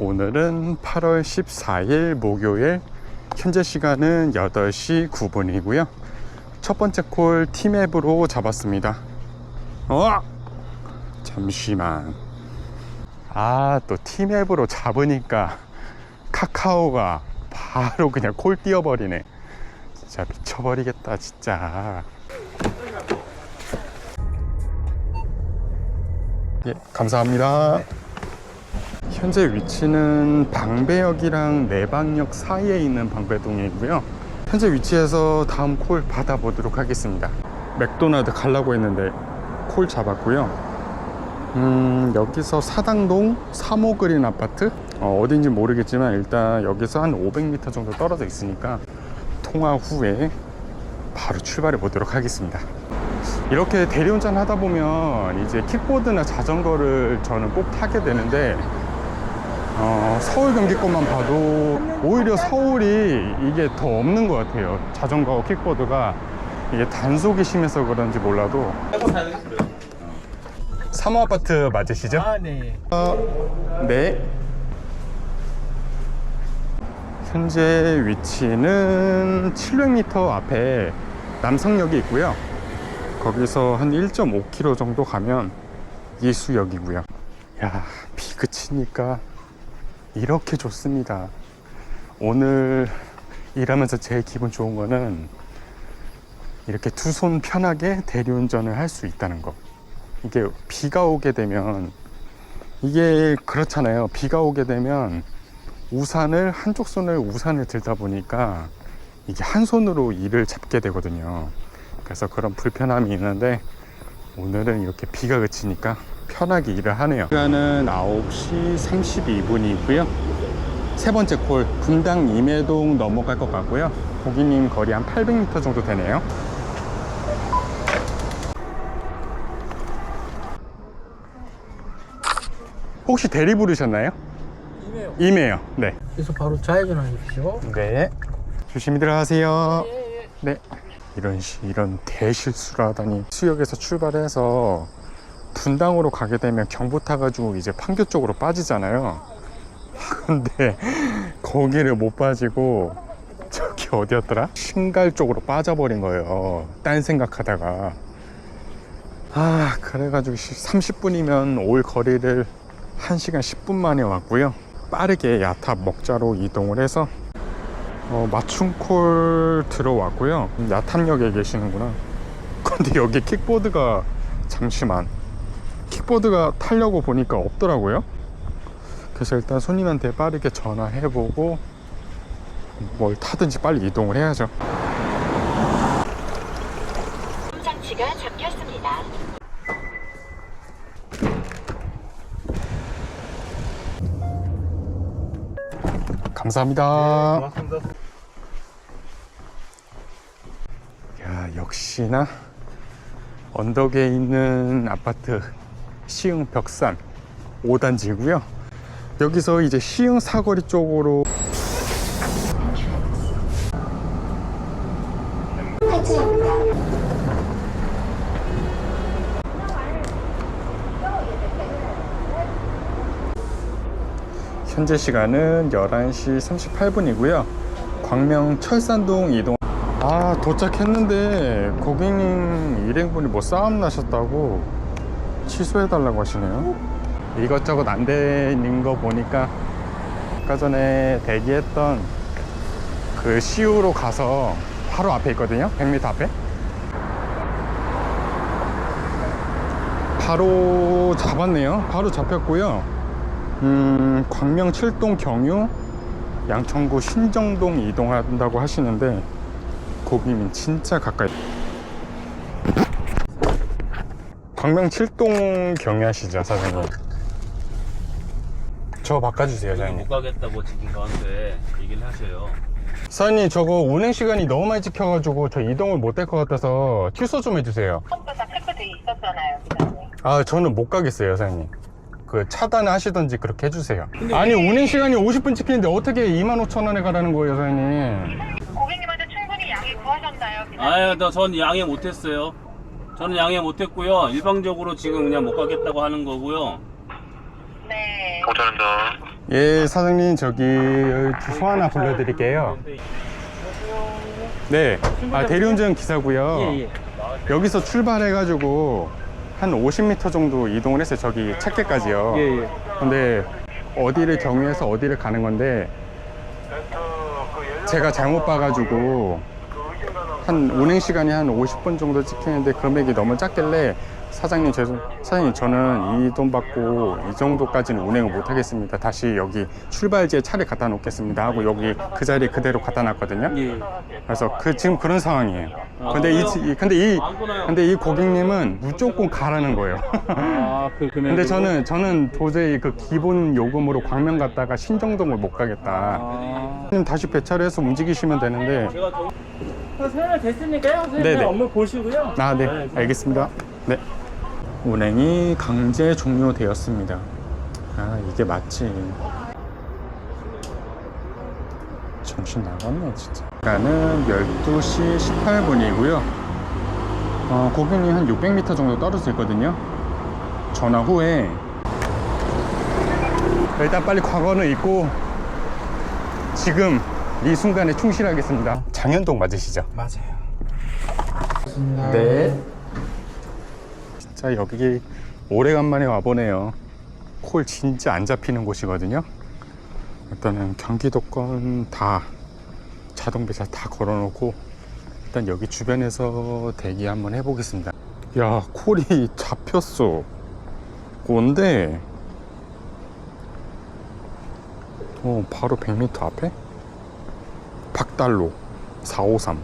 오늘은 8월 14일 목요일 현재 시간은 8시 9분이고요. 첫 번째 콜 티맵으로 잡았습니다. 어? 잠시만. 아, 또 티맵으로 잡으니까 카카오가 바로 그냥 콜 띄워버리네. 진짜 미쳐버리겠다, 진짜. 예, 감사합니다. 현재 위치는 방배역이랑 내방역 사이에 있는 방배동이고요. 현재 위치에서 다음 콜 받아보도록 하겠습니다. 맥도날드 가려고 했는데 콜 잡았고요. 음, 여기서 사당동 3호 그린 아파트 어, 어딘지 모르겠지만 일단 여기서 한 500m 정도 떨어져 있으니까 통화 후에 바로 출발해 보도록 하겠습니다. 이렇게 대리운전 하다 보면 이제 킥보드나 자전거를 저는 꼭 타게 되는데 어, 서울 경기권만 봐도 오히려 서울이 이게 더 없는 것 같아요. 자전거 킥보드가 이게 단속이 심해서 그런지 몰라도 3호 아파트 맞으시죠? 아, 네. 어, 네. 현재 위치는 700m 앞에 남성역이 있고요. 거기서 한 1.5km 정도 가면 이수역이고요. 야, 비 그치니까 이렇게 좋습니다. 오늘 일하면서 제일 기분 좋은 거는 이렇게 두 손 편하게 대리운전을 할 수 있다는 거. 이게 비가 오게 되면 이게 그렇잖아요. 비가 오게 되면 우산을 한쪽 손을 우산을 들다 보니까 이게 한 손으로 일을 잡게 되거든요. 그래서 그런 불편함이 있는데 오늘은 이렇게 비가 그치니까 편하게 일을 하네요. 시간은 9시 32분이고요. 세 번째 콜 분당 임해동 넘어갈 것 같고요. 고객님 거리 한 800m 정도 되네요. 혹시 대리 부르셨나요? 이메요. 임해요. 네. 그래서 바로 좌회전 해주시고. 네. 조심히 들어가세요. 네. 이런 시, 이런 대실수를 하다니 수역에서 출발해서 분당으로 가게 되면 경부 타가지고 이제 판교 쪽으로 빠지잖아요. 근데 거기를 못 빠지고 저기 어디였더라? 신갈 쪽으로 빠져버린 거예요. 딴 생각하다가. 아, 그래가지고 30분이면 올 거리를 1시간 10분 만에 왔고요. 빠르게 야탑 먹자로 이동을 해서 어, 맞춤콜 들어왔고요. 야탐역에 계시는구나. 근데 여기 킥보드가 잠시만 킥보드가 타려고 보니까 없더라고요. 그래서 일단 손님한테 빠르게 전화해보고 뭘 타든지 빨리 이동을 해야죠. 장치가 잡혔습니다. 감사합니다. 고맙습니다. 야, 역시나 언덕에 있는 아파트 시흥 벽산 5단지고요. 여기서 이제 시흥 사거리 쪽으로 현재 시간은 11시 38분이고요. 광명 철산동 이동 아 도착했는데 고객님 일행분이 뭐 싸움 나셨다고 취소해달라고 하시네요. 이것저것 안 되는 거 보니까 아까 전에 대기했던 그 시우로 가서 바로 앞에 있거든요. 100m 앞에. 바로 잡았네요. 바로 잡혔고요. 음 광명 7동 경유 양천구 신정동 이동한다고 하시는데 고객님 진짜 가까이 광명 7동 경유하시죠 사장님 저 바꿔주세요 사장님 못 가겠다고 지금 저한테 얘기를 하셔요. 사장님 저거 운행 시간이 너무 많이 찍혀가지고 저 이동을 못할것 같아서 취소 좀 해주세요 체크돼 있었잖아요. 아 저는 못 가겠어요 사장님 그 차단하시던지 그렇게 해주세요 아니 운행 시간이 50분 찍히는데 어떻게 25,000원에 가라는 거예요 사장님 고객님한테 충분히 양해 구하셨나요, 기사님? 아유, 나 전 양해 못했어요. 저는 양해 못했고요. 일방적으로 지금 그냥 못 가겠다고 하는 거고요. 네. 감사합니다. 예, 사장님 저기 주소 하나 불러드릴게요. 네, 아, 대리운전 기사고요. 예, 예. 여기서 출발해가지고 한 50m 정도 이동을 했어요. 저기 찾게까지요. 예, 예. 근데 어디를 경유해서 어디를 가는 건데 제가 잘못 봐가지고 한 운행 시간이 한 50분 정도 찍히는데 금액이 너무 작길래 사장님 죄송 사장님 저는 이 돈 받고 이 정도까지는 운행을 못 하겠습니다 다시 여기 출발지에 차를 갖다 놓겠습니다 하고 여기 그 자리에 그대로 갖다 놨거든요 예. 그래서 그 지금 그런 상황이에요 아, 근데 이 근데 이. 근데 이 고객님은 무조건 가라는 거예요 아, 그 금액. 근데 저는 저는 도저히 그 기본 요금으로 광명 갔다가 신정동을 못 가겠다. 아. 선생님 다시 배차를 해서 움직이시면 되는데. 설명 됐으니까요. 선생님 네네. 업무 보시고요. 아, 네, 알겠습니다. 네. 운행이 강제 종료되었습니다. 아, 이게 맞지. 정신 나갔네, 진짜. 시간은 12시 18분이고요. 어, 고객님 한 600m 정도 떨어져 있거든요. 전화 후에 일단 빨리 과거는 잊고 지금 이 순간에 충실하겠습니다. 장현동 맞으시죠? 맞아요. 네. 진짜 여기 오래간만에 와보네요. 콜 진짜 안 잡히는 곳이거든요. 일단은 경기도권 다 자동 배차 다 걸어놓고 일단 여기 주변에서 대기 한번 해보겠습니다. 야 콜이 잡혔어. 뭔데? 어 바로 100m 앞에 박달로 453.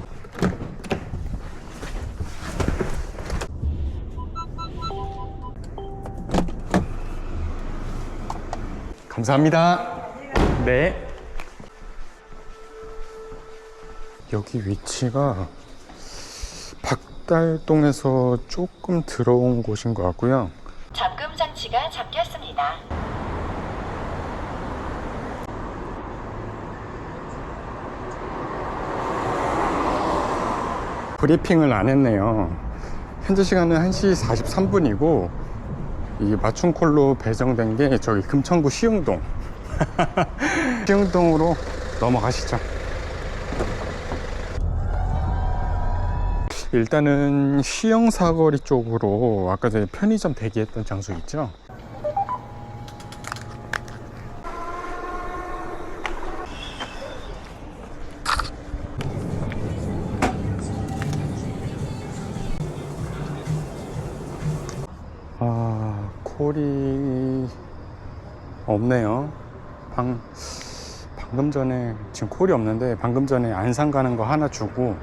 감사합니다. 네. 여기 위치가 박달동에서 조금 들어온 곳인 것 같고요. 잠금 장치가 잡혔습니다. 브리핑을 안 했네요. 현재 시간은 1시 43분이고 이 맞춤 콜로 배정된 게 저기 금천구 시흥동. 시흥동으로 넘어가시죠. 일단은 시흥 사거리 쪽으로 아까 전에 편의점 대기했던 장소 있죠? 방, 방금 전에, 지금 콜이 없는데, 방금 전에 안산 가는 거 하나 주고,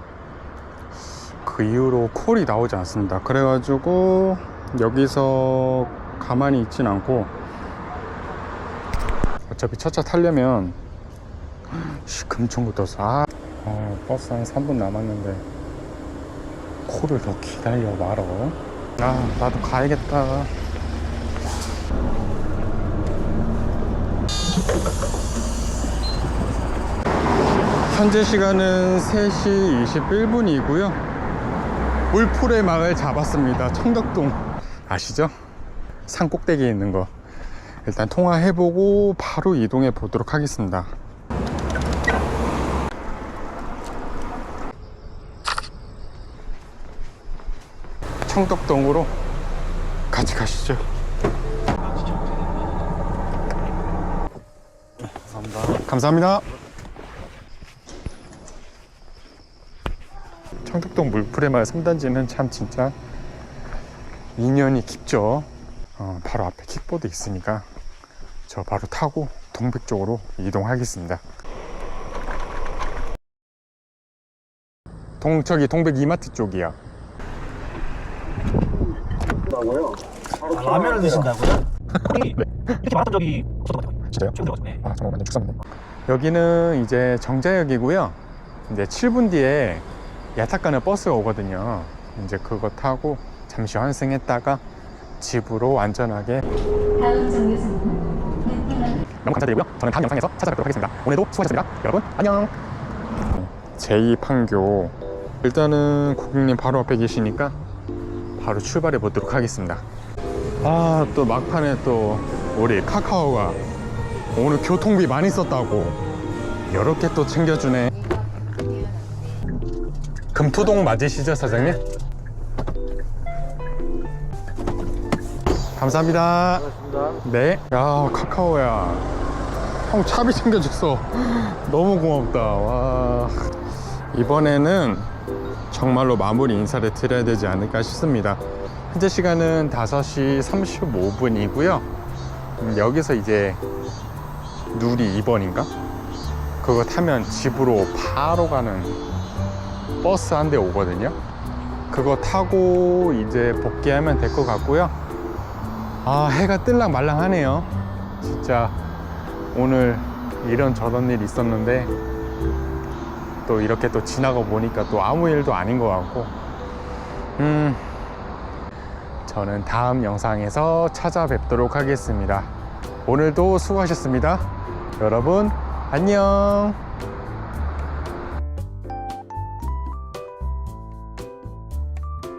그 이후로 콜이 나오지 않습니다. 그래가지고, 여기서 가만히 있진 않고, 어차피 첫차 타려면, 씨, 금천구 떴어. 아, 어, 버스 한 3분 남았는데, 콜을 더 기다려 말어. 아, 나도 가야겠다. 현재 시간은 3시 21분이고요. 울풀의 마을 잡았습니다. 청덕동. 아시죠? 산 꼭대기에 있는 거. 일단 통화해보고 바로 이동해 보도록 하겠습니다. 청덕동으로 같이 가시죠. 감사합니다. 청덕동 물풀의 마을 3단지는 참 진짜 인연이 깊죠. 어, 바로 앞에 킥보드 있으니까 저 바로 타고 동백 쪽으로 이동하겠습니다. 동 저기 동백 이마트 쪽이야. 아, 라면을 드신다고요? 네. 이렇게 많았던 적이 없었던 것 같아요. 진짜요? 들어갔네. 아 정말 완전 축사네. 여기는 이제 정자역이고요. 이제 7분 뒤에 야탁 가는 버스가 오거든요. 이제 그거 타고 잠시 환승했다가 집으로 안전하게 너무 감사드리고요. 저는 다음 영상에서 찾아뵙도록 하겠습니다. 오늘도 수고하셨습니다. 여러분 안녕. 제2판교 일단은 고객님 바로 앞에 계시니까 바로 출발해 보도록 하겠습니다. 아 또 막판에 또 우리 카카오가 오늘 교통비 많이 썼다고. 이렇게 또 챙겨주네. 금투동 맞으시죠 사장님? 감사합니다. 네. 야 카카오야. 형 차비 챙겨줬어 너무 고맙다. 와. 이번에는 정말로 마무리 인사를 드려야 되지 않을까 싶습니다. 현재 시간은 5시 35분이고요. 음, 여기서 이제 누리 2번인가? 그거 타면 집으로 바로 가는 버스 한 대 오거든요. 그거 타고 이제 복귀하면 될 것 같고요. 아 해가 뜰랑 말랑하네요. 진짜 오늘 이런 저런 일 있었는데 또 이렇게 또 지나가 보니까 또 아무 일도 아닌 것 같고. 음 저는 다음 영상에서 찾아뵙도록 하겠습니다. 오늘도 수고하셨습니다 여러분 안녕